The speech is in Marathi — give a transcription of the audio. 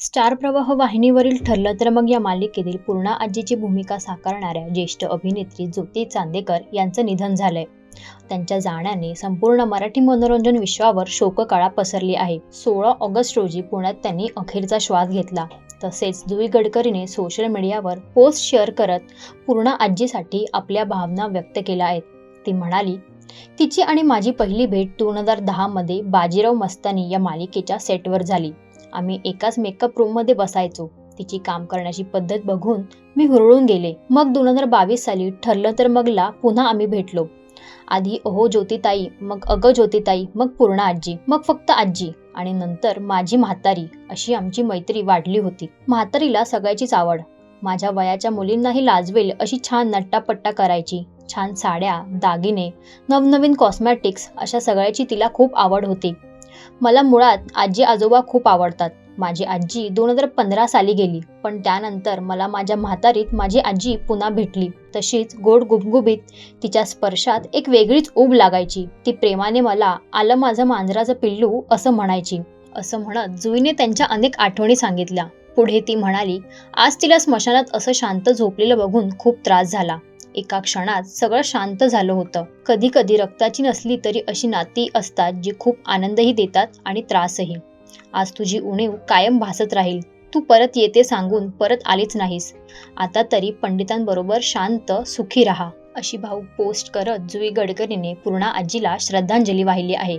स्टार प्रवाह वाहिनीवरील ठरलं तर मग या मालिकेतील पूर्णा आजीची भूमिका साकारणाऱ्या ज्येष्ठ अभिनेत्री ज्योती चांदेकर यांचं निधन झालंय. त्यांच्या जाण्याने संपूर्ण मराठी मनोरंजन विश्वावर शोककळा पसरली आहे. सोळा ऑगस्ट रोजी पुण्यात त्यांनी अखेरचा श्वास घेतला. तसेच जुई गडकरीने सोशल मीडियावर पोस्ट शेअर करत पूर्णा आजीसाठी आपल्या भावना व्यक्त केल्या आहेत. ती म्हणाली तिची आणि माझी पहिली भेट दोन हजार दहामध्ये बाजीराव मस्तानी या मालिकेच्या सेटवर झाली. आम्ही एकाच मेकअप रूममध्ये बसायचो. तिची काम करण्याची पद्धत बघून मी हुरळून गेले. मग दोन हजार बावीस साली ठरलं तर मगला पुन्हा आम्ही भेटलो. आधी अहो ज्योतिताई मग अगं ज्योतिताई मग पूर्ण आजी मग फक्त आजी आणि नंतर माझी म्हातारी अशी आमची मैत्री वाढली होती. म्हातारीला सगळ्याचीच आवड. माझ्या वयाच्या मुलींनाही लाजवेल अशी छान नट्टापट्टा करायची छान साड्या दागिने नवनवीन कॉस्मॅटिक्स अशा सगळ्याची तिला खूप आवड होती. मला मुळात आजी आजोबा खूप आवडतात. माझी आजी दोन हजार पंधरा साली गेली पण त्यानंतर मला माझ्या म्हातारीत माझी आजी पुन्हा भेटली. तशीच गोड गुबगुबीत तिच्या स्पर्शात एक वेगळीच ऊब लागायची. ती प्रेमाने मला आलं माझं मांजराचं पिल्लू असं म्हणायची. असं म्हणत जुईने त्यांच्या अनेक आठवणी सांगितल्या. पुढे ती म्हणाली आज तिला स्मशानात असं शांत झोपलेलं बघून खूप त्रास झाला. एका क्षणात सगळं शांत झालं होतं. कधी कधी रक्ताची नसली तरी अशी नाती असतात जी खूप आनंदही देतात आणि त्रासही. आज तुझी उणीव कायम भासत राहील. तू परत येते सांगून परत आलीच नाहीस. आता तरी पंडितांबरोबर शांत सुखी राहा. अशी भाऊ पोस्ट करत जुई गडकरीने पूर्णा आजीला श्रद्धांजली वाहिली आहे.